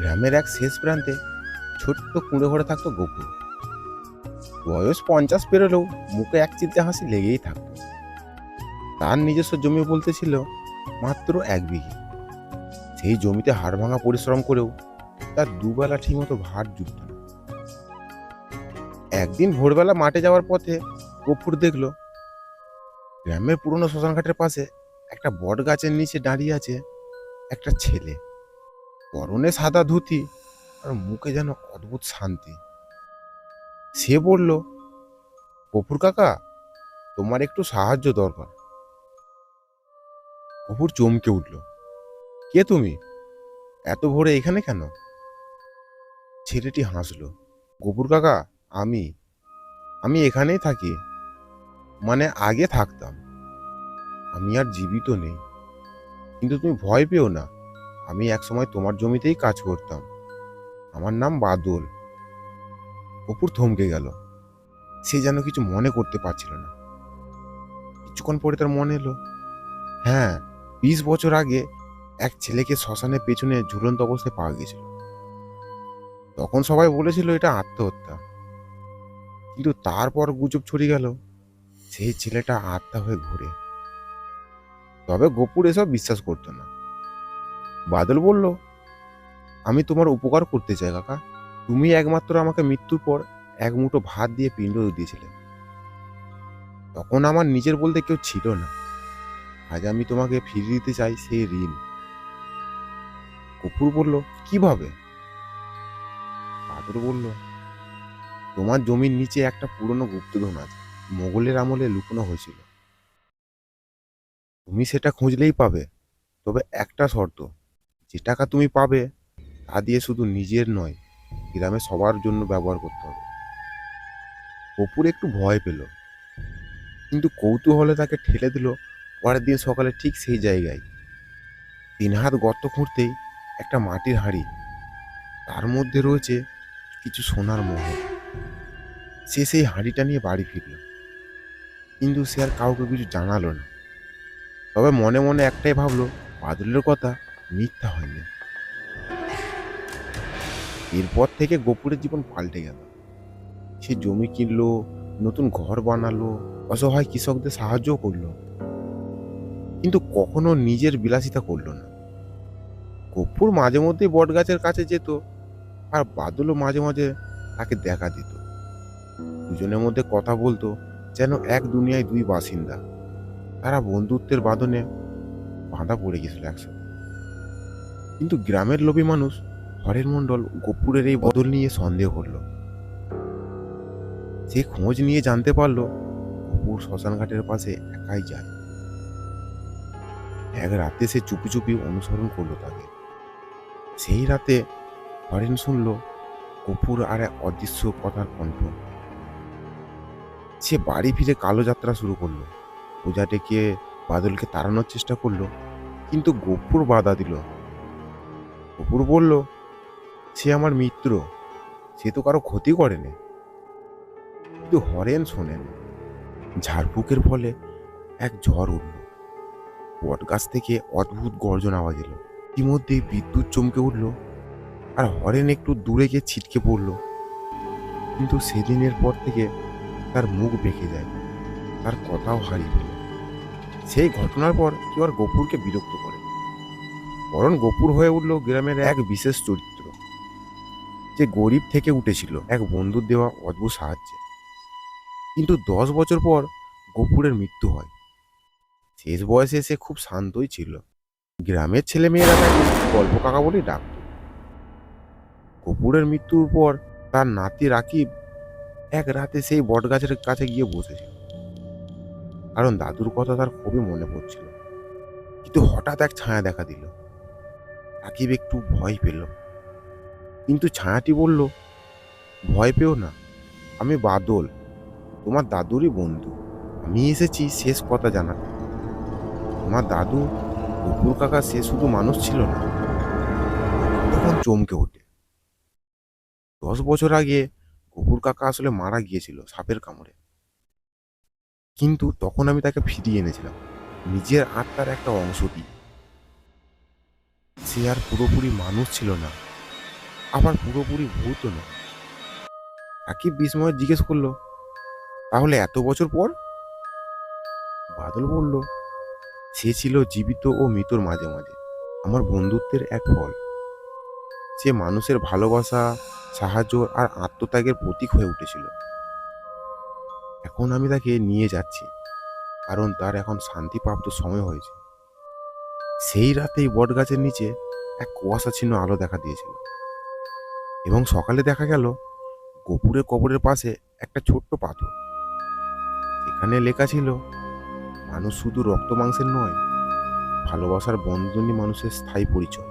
গ্রামের এক শেষ প্রান্তে ছোট্ট কুঁড়ে ঘরে থাকতো গোকুল। বয়স পঞ্চাশ পেরোলেও মুখে এক চিলতে হাসি লেগেই থাকত। তার নিজস্ব জমি বলতে ছিল মাত্র এক বিঘে। সেই জমিতে হাড় ভাঙা পরিশ্রম করেও তার দুবেলা ঠিকমতো ভাত জুটত না। একদিন ভোরবেলা মাঠে যাওয়ার পথে কপুর দেখল গ্রামের পুরনো শ্মশানঘাটের পাশে একটা বট গাছের নিচে দাঁড়িয়ে আছে একটা ছেলে। পরনে সাদা ধুতি আর মুখে যেন অদ্ভুত শান্তি। সে বলল, কপুর কাকা, তোমার একটু সাহায্য দরকার। কপুর চমকে উঠল, কে তুমি? এত ভোরে এখানে কেন? ছেলেটি হাসলো গপুর কাকা, আমি আমি এখানেই থাকি মানে আগে থাকতাম। আমি আর জীবিত নেই। কিন্তু তুমি ভয় পেও না। আমি একসময় তোমার জমিতেই কাজ করতাম। আমার নাম বাদল। অপুর থমকে গেল। সে যেন কিছু মনে করতে পারছিল না। কিছুক্ষণ পরে তার মনে এলো। হ্যাঁ বিশ বছর আগে এক ছেলেকে শ্মশানের পেছনে ঝুলন্ত অবস্থায় পাওয়া গেছিল তখন সবাই বলেছিল এটা আত্মহত্যা। কিন্তু তারপর গুজব ছড়িয়ে গেল। সেই ছেলেটা আত্মা হয়ে ঘুরে। তবে গোপুর এসব বিশ্বাস করতো না। বাদল বলল, আমি তোমার উপকার করতে চাই কাকা। তুমি একমাত্র আমাকে মৃত্যুর পর এক মুঠো ভাত দিয়ে পিণ্ড দিয়েছিলে। তখন আমার নিজের বলতে কেউ ছিল না। আজ আমি তোমাকে ফিরিয়ে দিতে চাই সেই ঋণ। কপুর বলল, কীভাবে? বাদল বলল, তোমার জমির নিচে একটা পুরনো গুপ্তধন আছে। মোগলের আমলে লুকোনো হয়েছিল। তুমি সেটা খুঁজলেই পাবে। তবে একটা শর্ত যে টাকা তুমি পাবে, তা দিয়ে শুধু নিজের নয়, গ্রামে সবার জন্য ব্যবহার করতে হবে। অপুর একটু ভয় পেল। কিন্তু কৌতূহলে তাকে ঠেলে দিল পরের দিন সকালে ঠিক সেই জায়গায়। তিন হাত গর্ত খুঁড়তেই একটা মাটির হাঁড়ি, তার মধ্যে রয়েছে কিছু সোনার মোহর। সে সেই হাঁড়িটা নিয়ে বাড়ি ফিরল। কিন্তু সে আর কাউকে কিছু জানালো না। তবে মনে মনে একটাই ভাবলো, বাদলের কথা মিথ্যা হয়নি। এরপর থেকে গোপুরের জীবন পাল্টে গেল। সে জমি কিনলো, নতুন ঘর বানালো, অসহায় কৃষকদের সাহায্য করল। কিন্তু কখনো নিজের বিলাসিতা করল না। কপুর মাঝে মধ্যে বট গাছের কাছে যেত আর বাদলও মাঝে মাঝে তাকে দেখা দিত। দুজনের মধ্যে কথা বলতো যেন এক দুনিয়ায় দুই বাসিন্দা। তারা বন্ধুত্বের বাঁধনে বাঁধা পড়ে গেছিল একসাথে। কিন্তু গ্রামের লোভী মানুষ হরের মণ্ডল গোপুরের এই বদল নিয়ে সন্দেহ করল। সে খোঁজ নিয়ে জানতে পারল, গোপুর শ্মশানঘাটের পাশে একাই যায়। এক রাতে সে চুপি চুপি অনুসরণ করল তাকে। সেই রাতে হরেন শুনল কপুর আর এক অদৃশ্য কথার কণ্ঠ। সে বাড়ি ফিরে কালো যাত্রা শুরু করল। পূজা ডেকে বাদলকে তাড়ানোর চেষ্টা করল, কিন্তু গপুর বাধা দিল। গপুর বলল, সে আমার মিত্র, সে তো কারও ক্ষতি করেনি। কিন্তু হরেন শোনেন, ঝাড়ফুঁকের ফলে এক ঝড় উঠল। বট গাছ থেকে অদ্ভুত গর্জন আওয়াজ এলো। ইতিমধ্যে বিদ্যুৎ চমকে উঠল আর হরেন একটু দূরে গিয়ে ছিটকে পড়ল। কিন্তু সেদিনের পর থেকে তার মুখ বেঁকে যায়, তার কথাও হারিয়ে ফেলে। সেই ঘটনার পর কেউ আর গপুরকে বিরক্ত করে বরং গপুর হয়ে উঠল গ্রামের এক বিশেষ চরিত্র। যে গরিব থেকে উঠেছিল, এক বন্ধুর দেওয়া অদ্ভুত সাহায্যে। কিন্তু দশ বছর পর গপুরের মৃত্যু হয়। শেষ বয়সে সে খুব শান্তই ছিল। গ্রামের ছেলেমেয়েরা তাকে গল্প কাকা বলেই ডাকত। কপুরের মৃত্যুর পর তার নাতি রাকিব এক রাতে সেই বটগাছের কাছে গিয়ে বসেছিল। কারণ দাদুর কথা তার খুবই মনে পড়ছিল। কিন্তু হঠাৎ এক ছায়া দেখা দিল। রাকিব একটু ভয় পেল। কিন্তু ছায়াটি বলল, ভয় পেও না, আমি বাদল, তোমার দাদুরই বন্ধু। আমি এসেছি শেষ কথা জানাতে। তোমার দাদু কুকুর কাকা সে শুধু মানুষ ছিল না তখন চমকে ওঠে। দশ বছর আগে কুকুর কাকা আসলে মারা গিয়েছিল সাপের কামড়ে। কিন্তু তখন আমি তাকে ফিরিয়ে এনেছিলাম। নিজের আত্মার একটা অংশ দিয়ে। সে আর পুরোপুরি মানুষ ছিল না। আবার পুরোপুরি ভূত নয় সাকিব বিস্ময় জিজ্ঞেস করল, তাহলে এত বছর পর? বাদল বলল, সে ছিল জীবিত ও মৃতর মাঝে মাঝে। আমার বন্ধুত্বের এক ফল। সে মানুষের ভালোবাসা, সাহায্য আর আত্মত্যাগের প্রতীক হয়ে উঠেছিল। এখন আমি তাকে নিয়ে যাচ্ছি, কারণ তার এখন শান্তিপ্রাপ্ত সময় হয়েছে। সেই রাতেই বটগাছের নিচে এক কুয়াশাচ্ছিন্ন আলো দেখা দিয়েছিল। এবং সকালে দেখা গেল গোপুরের কবরের পাশে একটা ছোট্ট পাথর। সেখানে লেখা ছিল, মানুষ শুধু রক্ত মাংসের নয়, ভালোবাসার বন্ধনী মানুষের স্থায়ী পরিচয়।